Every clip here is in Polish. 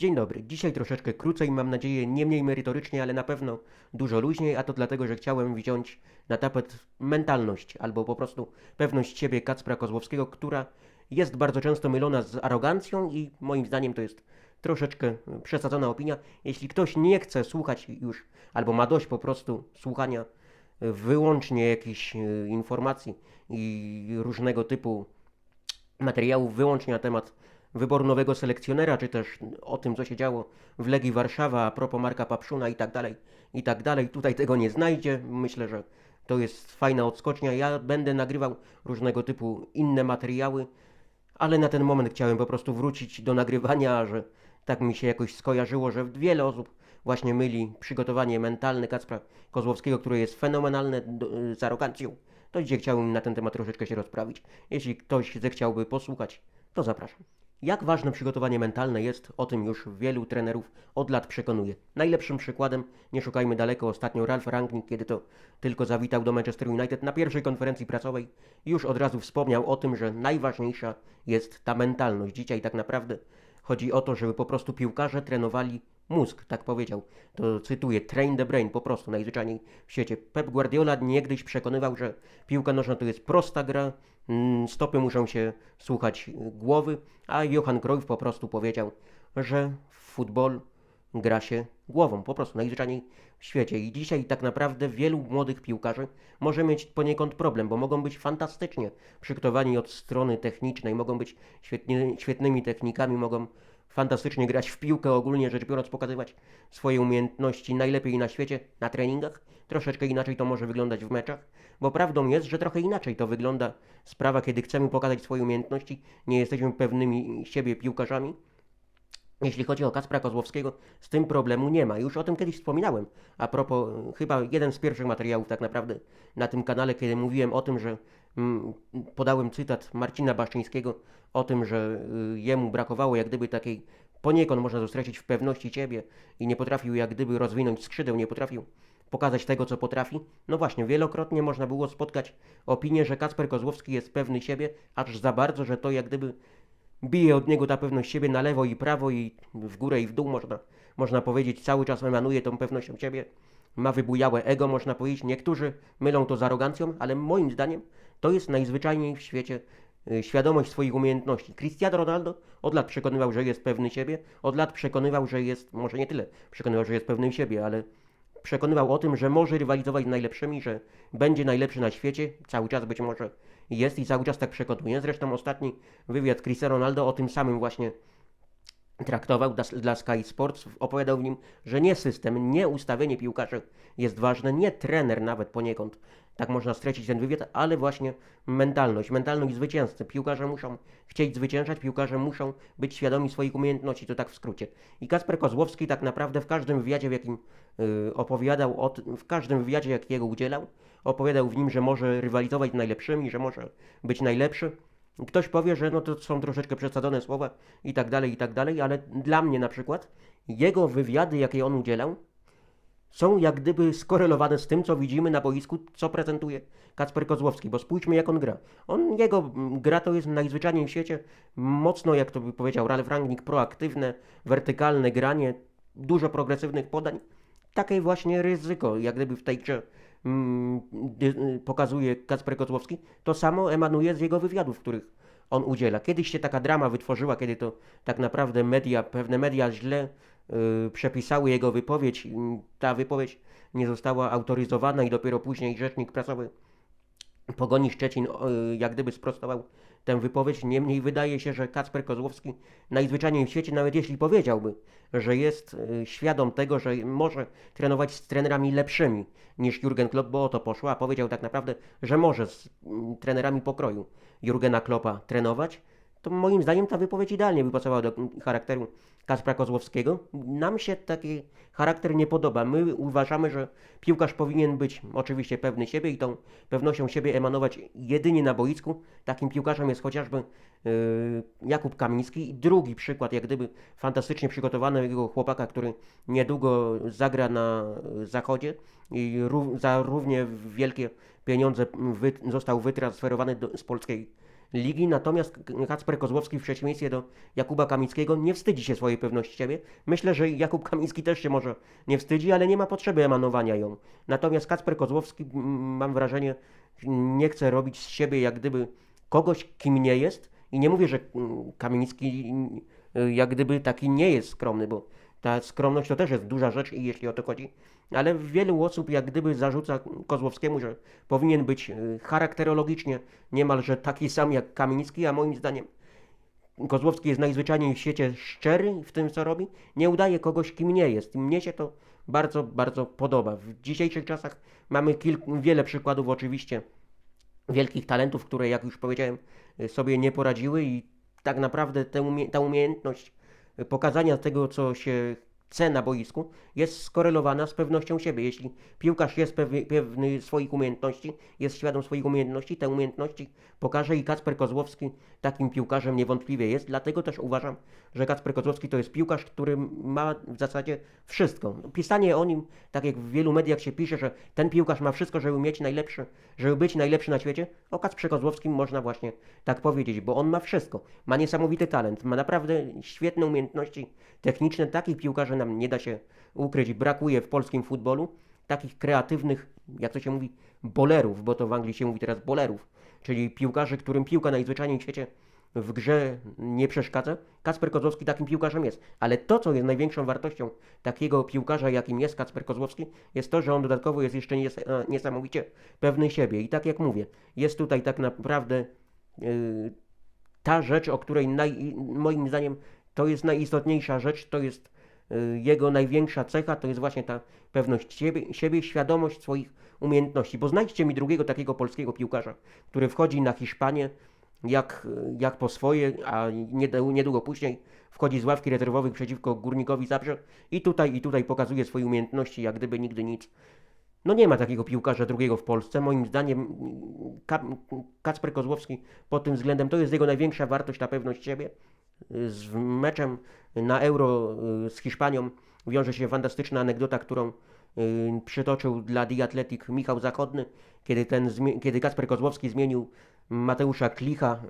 Dzień dobry. Dzisiaj troszeczkę krócej, mam nadzieję nie mniej merytorycznie, ale na pewno dużo luźniej, a to dlatego, że chciałem wziąć na tapet mentalność albo po prostu pewność siebie Kacpra Kozłowskiego, która jest bardzo często mylona z arogancją i moim zdaniem to jest troszeczkę przesadzona opinia. Jeśli ktoś nie chce słuchać już albo ma dość po prostu słuchania wyłącznie jakichś e, informacji i różnego typu materiałów wyłącznie na temat wyboru nowego selekcjonera, czy też o tym, co się działo w Legii Warszawa, a propos Marka Papszuna i tak dalej, i tak dalej. Tutaj tego nie znajdzie. Myślę, że to jest fajna odskocznia. Ja będę nagrywał różnego typu inne materiały, ale na ten moment chciałem po prostu wrócić do nagrywania, że tak mi się jakoś skojarzyło, że wiele osób właśnie myli przygotowanie mentalne Kacpra Kozłowskiego, które jest fenomenalne do- z arogancją. To dzisiaj chciałbym na ten temat troszeczkę się rozprawić. Jeśli ktoś zechciałby posłuchać, to zapraszam. Jak ważne przygotowanie mentalne jest, o tym już wielu trenerów od lat przekonuje. Najlepszym przykładem, nie szukajmy daleko, ostatnio Ralf Rangnick, kiedy to tylko zawitał do Manchester United na pierwszej konferencji prasowej, już od razu wspomniał o tym, że najważniejsza jest ta mentalność. Dzisiaj tak naprawdę chodzi o to, żeby po prostu piłkarze trenowali mózg, tak powiedział. To cytuję, train the brain, po prostu najzwyczajniej w świecie. Pep Guardiola niegdyś przekonywał, że piłka nożna to jest prosta gra, stopy muszą się słuchać głowy, a Johan Cruyff po prostu powiedział, że futbol gra się głową, po prostu najzwyczajniej w świecie. I dzisiaj tak naprawdę wielu młodych piłkarzy może mieć poniekąd problem, bo mogą być fantastycznie przygotowani od strony technicznej, mogą być świetnie, świetnymi technikami, mogą fantastycznie grać w piłkę, ogólnie rzecz biorąc, pokazywać swoje umiejętności najlepiej na świecie, na treningach. Troszeczkę inaczej to może wyglądać w meczach, bo prawdą jest, że trochę inaczej to wygląda sprawa, kiedy chcemy pokazać swoje umiejętności, nie jesteśmy pewnymi siebie piłkarzami. Jeśli chodzi o Kacpra Kozłowskiego, z tym problemu nie ma. Już o tym kiedyś wspominałem. A propos, y, chyba jeden z pierwszych materiałów tak naprawdę na tym kanale, kiedy mówiłem o tym, że mm, podałem cytat Marcina Baszczyńskiego o tym, że y, jemu brakowało jak gdyby takiej poniekąd można to streścić w pewności siebie i nie potrafił jak gdyby rozwinąć skrzydeł, nie potrafił pokazać tego, co potrafi. No właśnie, wielokrotnie można było spotkać opinię, że Kacper Kozłowski jest pewny siebie, aż za bardzo, że to jak gdyby bije od niego ta pewność siebie na lewo i prawo i w górę i w dół, można, można powiedzieć, cały czas emanuje tą pewnością siebie. Ma wybujałe ego, można powiedzieć. Niektórzy mylą to z arogancją, ale moim zdaniem to jest najzwyczajniej w świecie świadomość swoich umiejętności. Cristiano Ronaldo od lat przekonywał, że jest pewny siebie, od lat przekonywał, że jest, może nie tyle przekonywał, że jest pewny siebie, ale przekonywał o tym, że może rywalizować z najlepszymi, że będzie najlepszy na świecie, cały czas być może jest i cały czas tak przekonuje. Zresztą ostatni wywiad Cristiano Ronaldo o tym samym właśnie traktował dla, dla Sky Sports, opowiadał w nim, że nie system, nie ustawienie piłkarzy jest ważne, nie trener nawet poniekąd, tak można streścić ten wywiad, ale właśnie mentalność, mentalność zwycięzcy. Piłkarze muszą chcieć zwyciężać, piłkarze muszą być świadomi swoich umiejętności, to tak w skrócie. I Kasper Kozłowski tak naprawdę w każdym wywiadzie, w jakim y, opowiadał, o, w każdym wywiadzie, jakiego udzielał, opowiadał w nim, że może rywalizować z najlepszymi, że może być najlepszy. Ktoś powie, że no to są troszeczkę przesadzone słowa i tak dalej, i tak dalej, ale dla mnie na przykład jego wywiady, jakie on udzielał, są jak gdyby skorelowane z tym, co widzimy na boisku, co prezentuje Kacper Kozłowski, bo spójrzmy jak on gra. On, jego mm, gra to jest najzwyczajniej w świecie mocno, jak to by powiedział Ralf Rangnick, proaktywne, wertykalne granie, dużo progresywnych podań. Takie właśnie ryzyko, jak gdyby w tej grze pokazuje Kacper Kozłowski, to samo emanuje z jego wywiadów, w których on udziela. Kiedyś się taka drama wytworzyła, kiedy to tak naprawdę media, pewne media źle y, przepisały jego wypowiedź. Ta wypowiedź nie została autoryzowana i dopiero później rzecznik prasowy Pogoni Szczecin y, jak gdyby sprostował tę wypowiedź. Niemniej wydaje się, że Kacper Kozłowski najzwyczajniej w świecie, nawet jeśli powiedziałby, że jest y, świadom tego, że może trenować z trenerami lepszymi niż Jurgen Klopp, bo o to poszło, a powiedział tak naprawdę, że może z mm, trenerami pokroju Jurgena Kloppa trenować, to moim zdaniem ta wypowiedź idealnie by pasowała do charakteru Kaspra Kozłowskiego. Nam się taki charakter nie podoba. My uważamy, że piłkarz powinien być oczywiście pewny siebie i tą pewnością siebie emanować jedynie na boisku. Takim piłkarzem jest chociażby yy, Jakub Kamiński. Drugi przykład, jak gdyby fantastycznie przygotowanego chłopaka, który niedługo zagra na zachodzie i ró- za równie wielkie pieniądze wy- został wytransferowany do, z polskiej ligi, natomiast Kacper Kozłowski w przeciwieństwie do Jakuba Kamickiego nie wstydzi się swojej pewności siebie. Myślę, że Jakub Kamicki też się może nie wstydzi, ale nie ma potrzeby emanowania ją. Natomiast Kacper Kozłowski, mam wrażenie, nie chce robić z siebie jak gdyby kogoś, kim nie jest. I nie mówię, że Kamiński jak gdyby taki nie jest skromny, bo ta skromność to też jest duża rzecz i jeśli o to chodzi. Ale wielu osób jak gdyby zarzuca Kozłowskiemu, że powinien być y, charakterologicznie niemalże taki sam jak Kamiński, a moim zdaniem Kozłowski jest najzwyczajniej w świecie szczery w tym, co robi. Nie udaje kogoś, kim nie jest. Mnie się to bardzo, bardzo podoba. W dzisiejszych czasach mamy kilku, wiele przykładów oczywiście wielkich talentów, które, jak już powiedziałem, sobie nie poradziły i tak naprawdę umie ta umiejętność pokazania tego, co się chce na boisku, jest skorelowana z pewnością siebie. Jeśli piłkarz jest pewny, pewny swoich umiejętności, jest świadom swoich umiejętności, te umiejętności pokaże i Kacper Kozłowski takim piłkarzem niewątpliwie jest. Dlatego też uważam, że Kacper Kozłowski to jest piłkarz, który ma w zasadzie wszystko. Pisanie o nim, tak jak w wielu mediach się pisze, że ten piłkarz ma wszystko, żeby mieć najlepszy, żeby być najlepszy na świecie, o Kacprze Kozłowskim można właśnie tak powiedzieć, bo on ma wszystko. Ma niesamowity talent, ma naprawdę świetne umiejętności techniczne. Takich piłkarzy nam nie da się ukryć. Brakuje w polskim futbolu takich kreatywnych, jak to się mówi, bolerów, bo to w Anglii się mówi teraz bolerów, czyli piłkarzy, którym piłka najzwyczajniej w świecie w grze nie przeszkadza. Kasper Kozłowski takim piłkarzem jest. Ale to, co jest największą wartością takiego piłkarza, jakim jest Kasper Kozłowski, jest to, że on dodatkowo jest jeszcze nies e, niesamowicie pewny siebie. I tak jak mówię, jest tutaj tak naprawdę yy, ta rzecz, o której naj, moim zdaniem to jest najistotniejsza rzecz, to jest jego największa cecha, to jest właśnie ta pewność siebie, siebie, świadomość swoich umiejętności. Bo znajdźcie mi drugiego takiego polskiego piłkarza, który wchodzi na Hiszpanię, jak, jak po swoje, a niedługo później wchodzi z ławki rezerwowych przeciwko Górnikowi Zabrze i tutaj i tutaj pokazuje swoje umiejętności, jak gdyby nigdy nic. No nie ma takiego piłkarza drugiego w Polsce. Moim zdaniem Kacper Kozłowski pod tym względem to jest jego największa wartość, ta pewność siebie. Z meczem na Euro y, z Hiszpanią. Wiąże się fantastyczna anegdota, którą y, przytoczył dla The Athletic Michał Zachodny, kiedy, ten, kiedy Kacper Kozłowski zmienił Mateusza Klicha,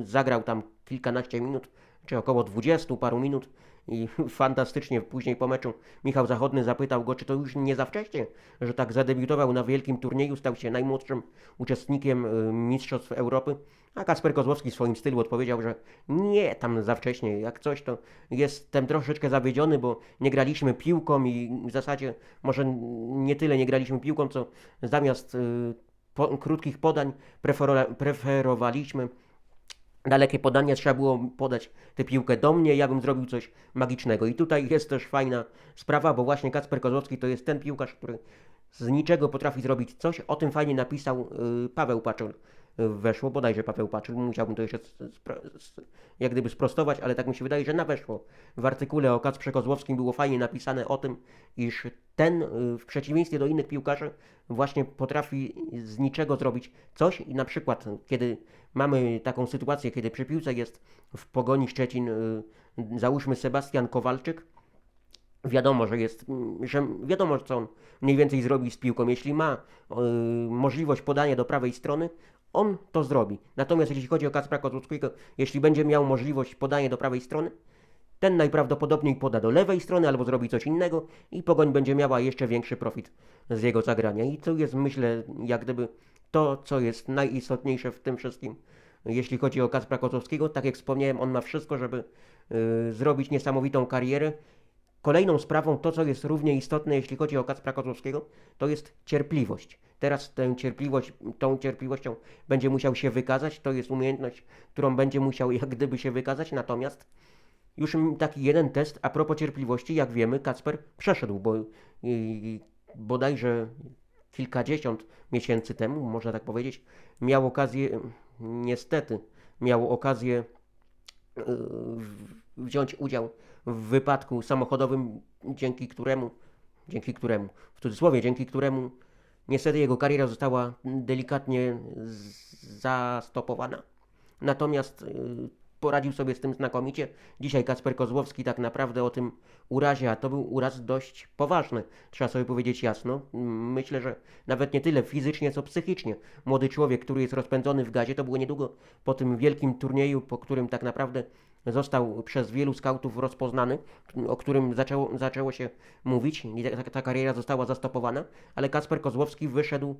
y, zagrał tam kilkanaście minut, czy około dwudziestu paru minut i fantastycznie później po meczu Michał Zachodny zapytał go, czy to już nie za wcześnie, że tak zadebiutował na wielkim turnieju, stał się najmłodszym uczestnikiem y, Mistrzostw Europy. A Kasper Kozłowski w swoim stylu odpowiedział, że nie, tam za wcześnie, jak coś to jestem troszeczkę zawiedziony, bo nie graliśmy piłką i w zasadzie może nie tyle nie graliśmy piłką, co zamiast y, po, krótkich podań preferowaliśmy dalekie podanie, trzeba było podać tę piłkę do mnie, ja bym zrobił coś magicznego. I tutaj jest też fajna sprawa, bo właśnie Kacper Kozłowski to jest ten piłkarz, który z niczego potrafi zrobić coś. O tym fajnie napisał y, Paweł Paczol weszło, bodajże Paweł Paczyl, musiałbym to jeszcze jak gdyby sprostować, ale tak mi się wydaje, że na weszło. W artykule o Kacprze Kozłowskim było fajnie napisane o tym, iż ten y, w przeciwieństwie do innych piłkarzy właśnie potrafi z niczego zrobić coś i na przykład kiedy mamy taką sytuację, kiedy przy piłce jest w Pogoni Szczecin y, załóżmy Sebastian Kowalczyk, wiadomo, że jest, że wiadomo, co on mniej więcej zrobi z piłką. Jeśli ma y, możliwość podania do prawej strony, on to zrobi. Natomiast jeśli chodzi o Kacpra Kozłowskiego, jeśli będzie miał możliwość podania do prawej strony, ten najprawdopodobniej poda do lewej strony albo zrobi coś innego i Pogoń będzie miała jeszcze większy profit z jego zagrania. I to jest, myślę, jak gdyby to, co jest najistotniejsze w tym wszystkim. Jeśli chodzi o Kacpra Kozłowskiego, tak jak wspomniałem, on ma wszystko, żeby y, zrobić niesamowitą karierę Kolejną sprawą, to co jest równie istotne, jeśli chodzi o Kacpra Kozłowskiego, to jest cierpliwość. Teraz tę cierpliwość, tą cierpliwością będzie musiał się wykazać, to jest umiejętność, którą będzie musiał jak gdyby się wykazać, natomiast już taki jeden test a propos cierpliwości, jak wiemy, Kacper przeszedł, bo yy, bodajże kilkadziesiąt miesięcy temu, można tak powiedzieć, miał okazję, niestety, miał okazję yy, wziąć udział w wypadku samochodowym, dzięki któremu, dzięki któremu, w cudzysłowie, dzięki któremu niestety jego kariera została delikatnie zastopowana. Natomiast y, poradził sobie z tym znakomicie. Dzisiaj Kacper Kozłowski tak naprawdę o tym urazie, a to był uraz dość poważny, trzeba sobie powiedzieć jasno. Myślę, że nawet nie tyle fizycznie, co psychicznie. Młody człowiek, który jest rozpędzony w gazie, to było niedługo po tym wielkim turnieju, po którym tak naprawdę został przez wielu skautów rozpoznany, o którym zaczęło, zaczęło się mówić i ta, ta kariera została zastopowana, ale Kacper Kozłowski wyszedł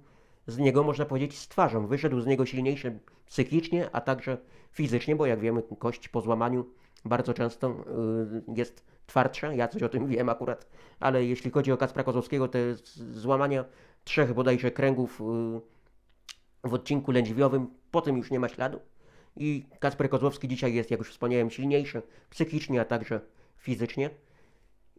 z niego, można powiedzieć, z twarzą. Wyszedł z niego silniejszy psychicznie, a także fizycznie, bo jak wiemy, kość po złamaniu bardzo często y, jest twardsza. Ja coś o tym wiem akurat, ale jeśli chodzi o Kacpra Kozłowskiego, te złamania trzech bodajże kręgów y, w odcinku lędźwiowym, po tym już nie ma śladu. I Kacper Kozłowski dzisiaj jest, jak już wspomniałem, silniejszy psychicznie, a także fizycznie.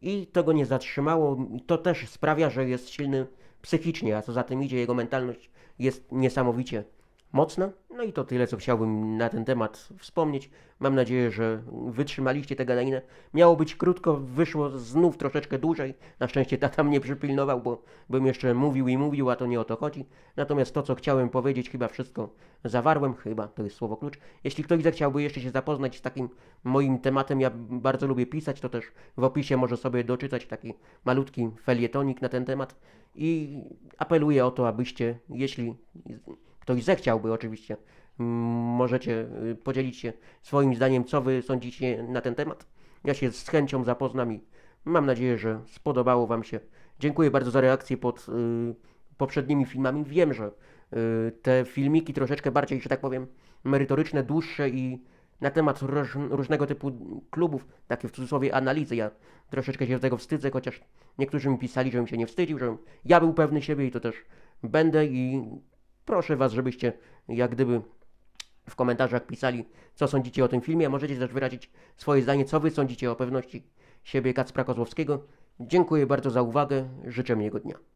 I to go nie zatrzymało. To też sprawia, że jest silny psychicznie, a co za tym idzie, jego mentalność jest niesamowicie mocna. No i to tyle, co chciałbym na ten temat wspomnieć. Mam nadzieję, że wytrzymaliście tę gadaninę. Miało być krótko, wyszło znów troszeczkę dłużej. Na szczęście tata mnie przypilnował, bo bym jeszcze mówił i mówił, a to nie o to chodzi. Natomiast to, co chciałem powiedzieć, chyba wszystko zawarłem, chyba to jest słowo klucz. Jeśli ktoś zechciałby jeszcze się zapoznać z takim moim tematem, ja bardzo lubię pisać, to też w opisie może sobie doczytać taki malutki felietonik na ten temat i apeluję o to, abyście, jeśli ktoś zechciałby oczywiście, mm, możecie y, podzielić się swoim zdaniem, co wy sądzicie na ten temat. Ja się z chęcią zapoznam i mam nadzieję, że spodobało wam się. Dziękuję bardzo za reakcję pod y, poprzednimi filmami. Wiem, że y, te filmiki troszeczkę bardziej, że tak powiem, merytoryczne, dłuższe i na temat róż, różnego typu klubów, takie w cudzysłowie analizy. Ja troszeczkę się tego wstydzę, chociaż niektórzy mi pisali, żebym się nie wstydził, żebym ja był pewny siebie i to też będę i proszę was, żebyście jak gdyby w komentarzach pisali, co sądzicie o tym filmie, a możecie też wyrazić swoje zdanie, co wy sądzicie o pewności siebie Kacpra Kozłowskiego. Dziękuję bardzo za uwagę, życzę miłego dnia.